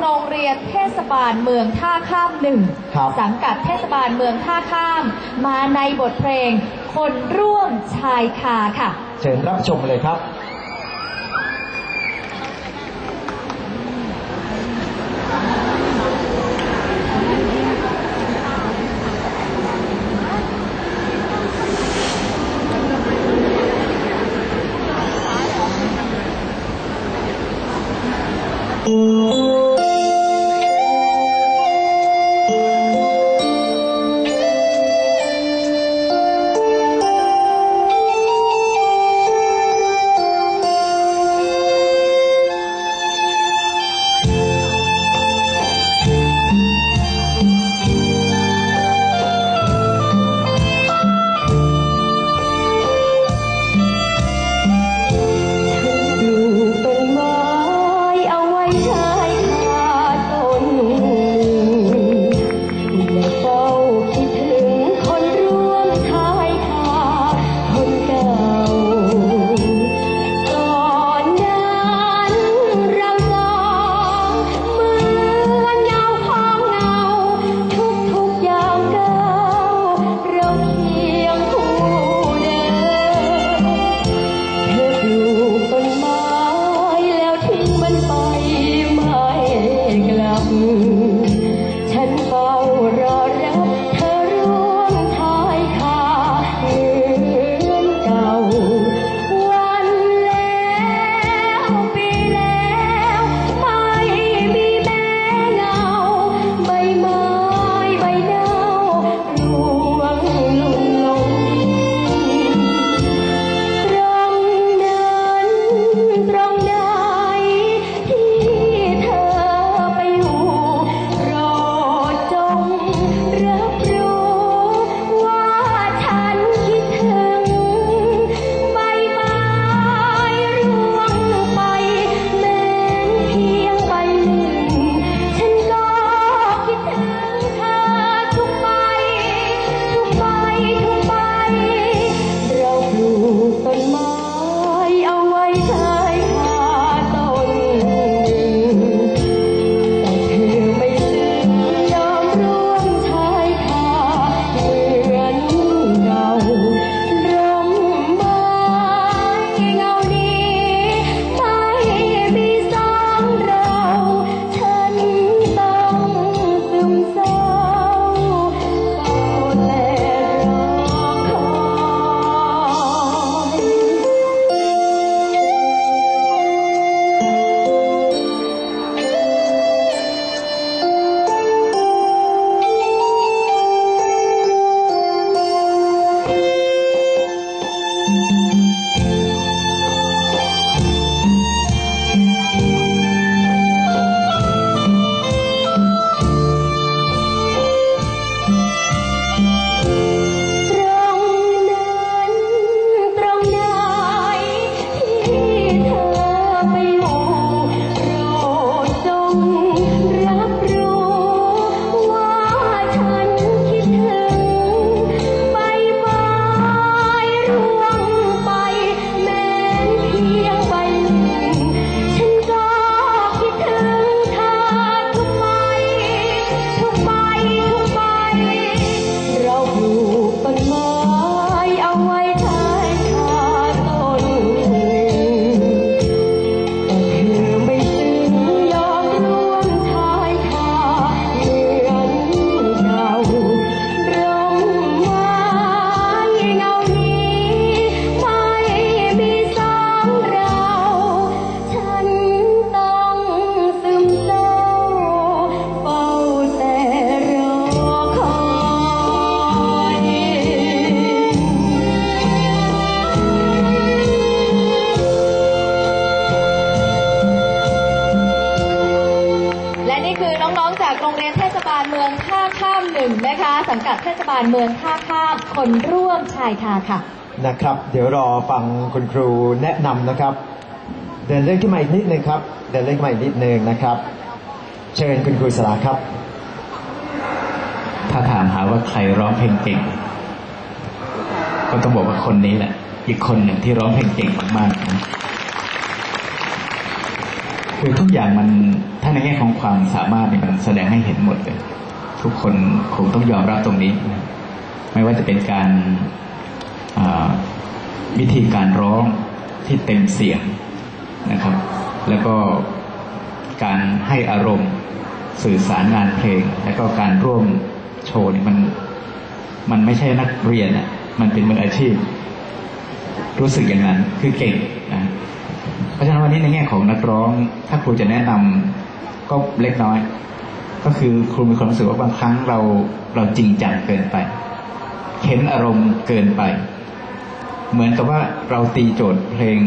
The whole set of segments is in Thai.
โรงเรียนเทศบาลเมืองท่าข้ามหนึ่งครับสังกัดเทศบาลเมืองท่าข้าม มาในบทเพลง คนร่วมชายคาค่ะ เชิญรับชมเลยครับ สังกัดเทศบาลเมืองท่าข้ามคนร่วมชายคาค่ะ นะครับ เดี๋ยวรอฟังคุณครูแนะนำนะครับ เดินเรื่องขึ้นมาอีกนิดนึงครับ เดินเรื่องขึ้นมาอีกนิดนึงนะครับ เชิญคุณครูสลาครับ ถ้าถามหาว่าใครร้องเพลงเก่ง ก็ต้องบอกว่าคนนี้แหละ อีกคนหนึ่งที่ร้องเพลงเก่งมากๆนะคือทุกอย่างมันถ้าาในแง่ของความสามารถเนี่ยมันแสดงให้เห็นหมดเลย ทุกคนคงต้องยอมรับตรงนี้ ไม่ว่าจะเป็นการวิธีการร้องที่เต็มเสียงนะครับ แล้วก็การให้อารมณ์สื่อสารงานเพลง แล้วก็การร่วมโชว์นี่มันมันไม่ใช่นักเรียนอะมันเป็นมืออาชีพ รู้สึกอย่างนั้นคือเก่งนะเพราะฉะนั้นวันนี้ในแง่ของนักร้อง ถ้าครูจะแนะนำก็เล็กน้อย ก็คือครูมีความรู้สึกว่าบางครั้งเราเราจริงจังเกินไปเข็นอารมณ์เกินไป เหมือนกับว่าเราตีโจทย์เพลง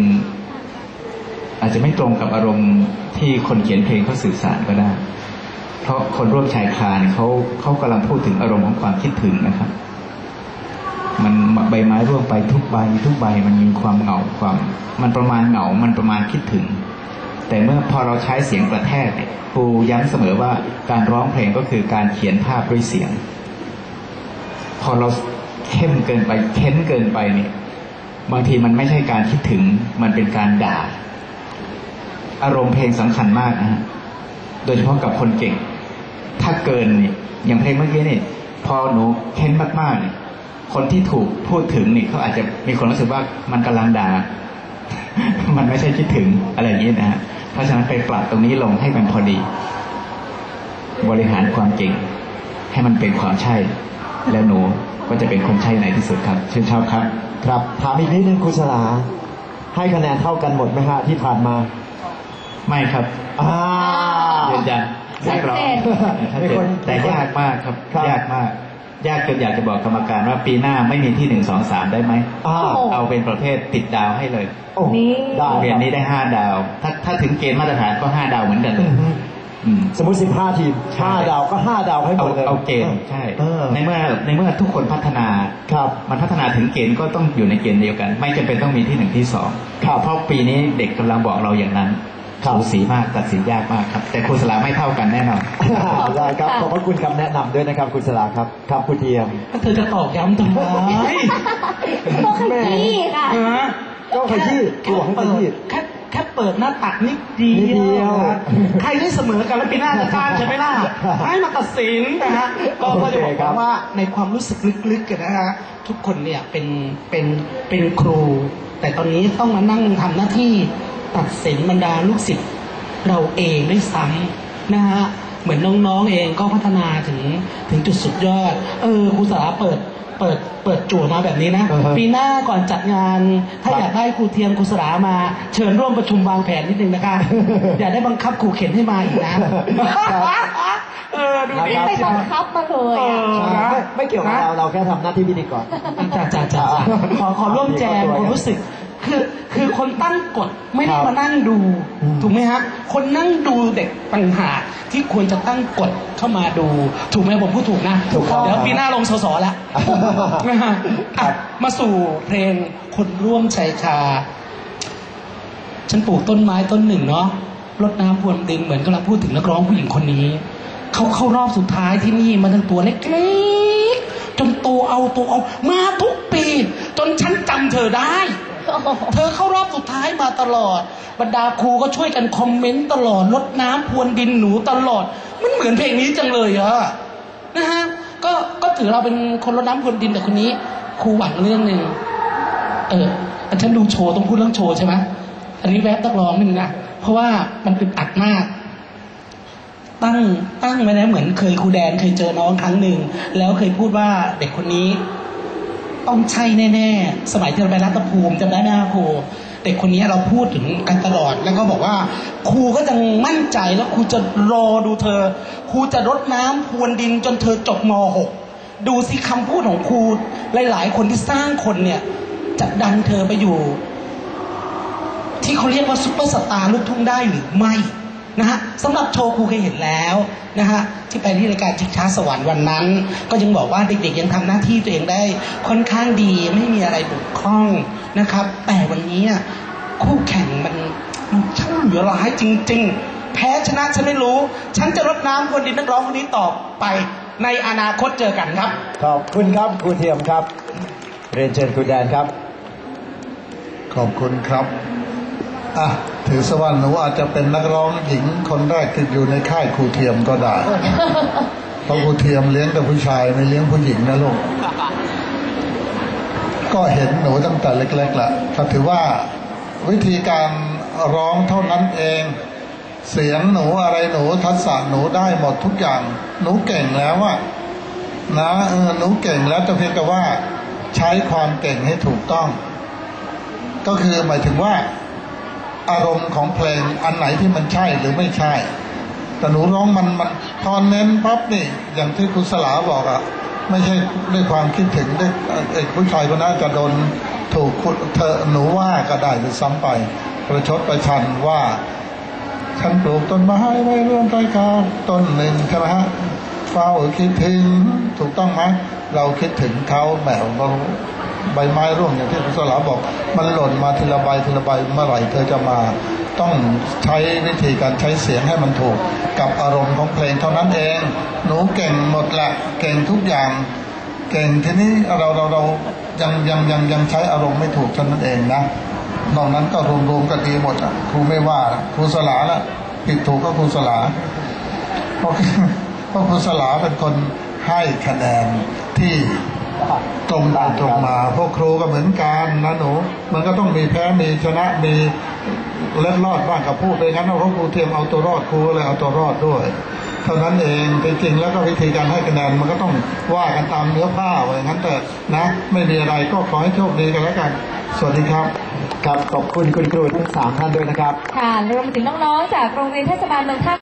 อาจจะไม่ตรงกับอารมณ์ที่คนเขียนเพลงเขาสื่อสารก็ได้ เพราะคนร่วมชายคาเนี่ยเขาเขากำลังพูดถึงอารมณ์ของความคิดถึงนะครับ มันใบไม้ร่วงไปทุกใบ ทุกใบมันมีความเหงาความ มันประมาณเหงา มันประมาณคิดถึง แต่เมื่อพอเราใช้เสียงกระแทกเนี่ยครูย้ำเสมอว่าการร้องเพลงก็คือการเขียนภาพด้วยเสียง พอเราเข้มเกินไปเค้นเกินไปเนี่ย บางทีมันไม่ใช่การคิดถึงมันเป็นการด่า อารมณ์เพลงสำคัญมากนะฮะโดยเฉพาะกับคนเก่ง ถ้าเกินเนี่ยอย่างเพลงเมื่อกี้เนี่ยพอหนูเค้นมากๆเนี่ยคนที่ถูกพูดถึงนี่เขาอาจจะมีความรู้สึกว่ามันกำลังด่า มันไม่ใช่คิดถึงอะไรอย่างนี้นะฮะ เพราะฉะนั้นไปปรับตรงนี้ลงให้มันพอดี บริหารความเก่งให้มันเป็นความใช่ แล้วหนูก็จะเป็นคนใช่ในที่สุดครับชื่นชอบครับ ครับถามอีกนิดนึงครูสลาให้คะแนนเท่ากันหมดไหมฮะที่ผ่านมา ไม่ครับอ่ายืนยันชัดเจนชัดเจนแต่ยากมากครับครับยากมาก ยากจนอยากจะบอกกรรมการว่าปีหน้าไม่มีที่หนึ่งสองสามได้ไหมอ่าโอ้เอาเป็นประเภทติดดาวให้เลยโอ้นี่ได้โรงเรียนนี้ได้ห้าดาว ถ้าถ้าถึงเกณฑ์มาตรฐานก็ห้าดาวเหมือนกันเลอืยอฮึอืมสมมติ15ทีมใช่5ดาวก็5ดาวให้หมเอาดเลยเอาเกณฑ์ใช่เออในเมื่อในเมื่อทุกคนพัฒนาครับมันพัฒนาถึงเกณฑ์ก็ต้องอยู่ในเกณฑ์เดียวกัน ไม่จำเป็นต้องมีที่หนึ่งที่สองครับเพราะปีนี้เด็กกำลังบอกเราอย่างนั้นครับ สูสีมากตัดสินยากมากครับ แต่ครูสลาไม่เท่ากันแน่นอนได้ครับขอบพระคุณคำแนะนำด้วยนะครับคุณสลาครับครับคุณเทียมถ้าเธอจะตอกย้ำทำไมก็ขยี้ค่ะฮะก็ขยี้ แค่ตัวให้ขเปิยี้ดแค่แค่ เปิดหน้าตักนิดเดีนิดเดียยววนะใครได้เสมอกันแล้วปีหน้าจะกล้ารใช่ไหมล่ะให้มาตัดสินนะฮะก็ก็จะบอกโอเคครับว่าในความรู้สึกลึกๆกันนะฮะทุกคนเนี่ยเป็นเป็นเป็นครู แต่ตอนนี้ต้องมานั่งทำหน้าที่ตัดสินบรรดาลูกศิษย์เราเองด้วยซ้ำนะฮะเหมือนน้องๆเองก็พัฒนาถึงถึงจุดสุดยอด เออครูสาราเปิด เปิดเปิดจั่วมาแบบนี้นะอือฮะปีหน้าก่อนจัดงาน ถ้าครับอยากได้ครูเทียมครูสลามา เชิญร่วมประชุมวางแผนนิดนึงนะคะ อย่าได้บังคับครูเข็นให้มาอีกนะเออดูดิครับ ไปบังคับมาเลยเออะอไม่ไม่เกี่ยวกับเราเราแค่ทำหน้าที่พิธีกร จ้าจ้าจ้าขอขอร่วมแจมความรู้สึก คือคือคนตั้งกฎไม่ได้ครับมานั่งดูอืมถูกไหมฮะคนนั่งดูเด็กปัญหากที่ควรจะตั้งกฎเข้ามาดู ถูกไหมผมพูดถูกนะถูกต้องเดี๋ยวปีหน้าลงสสแล้วนะฮะอะมาสู่เพลงคนร่วมชายคาฉันปลูกต้นไม้ต้นหนึ่งเนาะรดน้ำพรวนดินเหมือนกำลังพูดถึงนักร้องผู้หญิงคนนี้เขาเข้ารอบสุดท้ายที่นี่มาตั้งตัวเล็กๆจนโตเอาโตเอามาทุกปี จนฉันจำเธอได้ เธอเข้ารอบสุดท้ายมาตลอด บรรดาครูก็ช่วยกันคอมเมนต์ตลอดรดน้ำพรวนดินหนูตลอด มันเหมือนเพลงนี้จังเลยอะนะฮะก็ก็ถือเราเป็นคนรดน้ำพรวนดินแต่คนนี้ ครูหวังเรื่องหนึ่งเอออันฉันดูโชว์ต้องพูดเรื่องโชว์ใช่ไหมอันนี้แวบนักร้องนิดนึงนะเพราะว่ามันเป็นอัดมากตั้งตั้งไว้นะเหมือนเคยครูแดนเคยเจอน้องครั้งหนึ่ง แล้วเคยพูดว่าเด็กคนนี้ ต้องใช่แน่ๆ สมัยที่เราไปรัตภูมิจำได้ไหมครับครูเด็กคนนี้เราพูดถึงกันตลอด แล้วก็บอกว่า ครูก็ยังมั่นใจแล้วครูจะรอดูเธอ ครูจะรดน้ำพรวนดินจนเธอจบม .6 ดูสิคำพูดของครูหลายๆ คนที่สร้างคนเนี่ยจะดันเธอไปอยู่ ที่เขาเรียกว่าซุปเปอร์สตาร์ลูกทุ่งได้หรือไม่ นะฮะสำหรับโชว์ครูเคยเห็นแล้วนะฮะที่ไปที่รายการชิกช้าสวรรค์วันนั้น ก็ยังบอกว่าเด็กๆยังทำหน้าที่ตัวเองได้ค่อนข้างดีไม่มีอะไรบกพร่องนะครับ แต่วันนี้อะคู่แข่งมันมันช่างเหลือร้ายจริง ๆ แพ้ชนะฉันไม่รู้ ฉันจะรดน้ำคนดินนักร้องคนนี้ต่อไปในอนาคตเจอกันครับ ขอบคุณครับครูเทียมครับ เรียนเชิญครูแดนครับ ขอบคุณครับ อะถือสว่าหนูอาจจะเป็นนักร้องหญิงคนแรกที่อยู่ในค่ายครูเทียมก็ได้ เพราะครูเทียมเลี้ยงแต่ผู้ชายไม่เลี้ยงผู้หญิงนะลูก ก็เห็นหนูตั้งแต่เล็กๆแหละก็ถือว่าวิธีการร้องเท่านั้นเอง เสียงหนูอะไรหนูทักษะหนูได้หมดทุกอย่าง หนูเก่งแล้วอะนะเออหนูเก่งแล้วแต่เพียงแต่ว่า ใช้ความเก่งให้ถูกต้อง ก็คือหมายถึงว่า อารมณ์ของเพลงอันไหนที่มันใช่หรือไม่ใช่ แต่หนูร้องมันมันพอเน้นปั๊บนี่อย่างที่คุณสลาบอกอะไม่ใช่ด้วยความคิดถึงด้วยเอกผู้ชายคนนั้นจะโดนถูกคุณเธอหนูว่าก็ได้หรือซ้ำไป ประชดประชันว่า ฉันปลูกต้นไม้ไว้ร่วมใต้กาต้นหนึ่งใช่ไหมฮะเฝ้าคิดถึงถูกต้องไหมเราคิดถึงเขาแหมเรา ใบไม้ร่วงอย่างที่คุณสลาบอก มันหล่นมาทีละใบทีละใบเมื่อไหร่เธอจะมา ต้องใช้วิธีการใช้เสียงให้มันถูก กับอารมณ์ของเพลงเท่านั้นเอง หนูเก่งหมดแหละเก่งทุกอย่าง เก่งทีนี้เราเราเรายังยังยังยังใช้อารมณ์ไม่ถูกเท่านั้นเองนะนอกนั้นก็รวมๆก็ดีหมดอะครูไม่ว่าครูสลาละผิดถูกก็ครูสลาเพราะเพราะครูสลาเป็นคนให้คะแนนที่ ตรงไปตรงมา พวกครูก็เหมือนกันนะหนู มันก็ต้องมีแพ้มีชนะมีเล็ดรอดบ้างกับพูดไปงั้นเพราะครูเทียมเอาตัวรอดครูก็เลยเอาตัวรอดด้วย เท่านั้นเองจริงๆแล้วก็วิธีการให้คะแนนมันก็ต้องว่ากันตามเนื้อผ้าไว้งั้นแต่นะ ไม่มีอะไรก็ขอให้โชคดีกันแล้วกัน สวัสดีครับครับขอบคุณคุณครูทั้งสามท่านด้วยนะครับ ค่ะรวมไปถึงน้องๆจากโรงเรียนเทศบาลเมืองท่า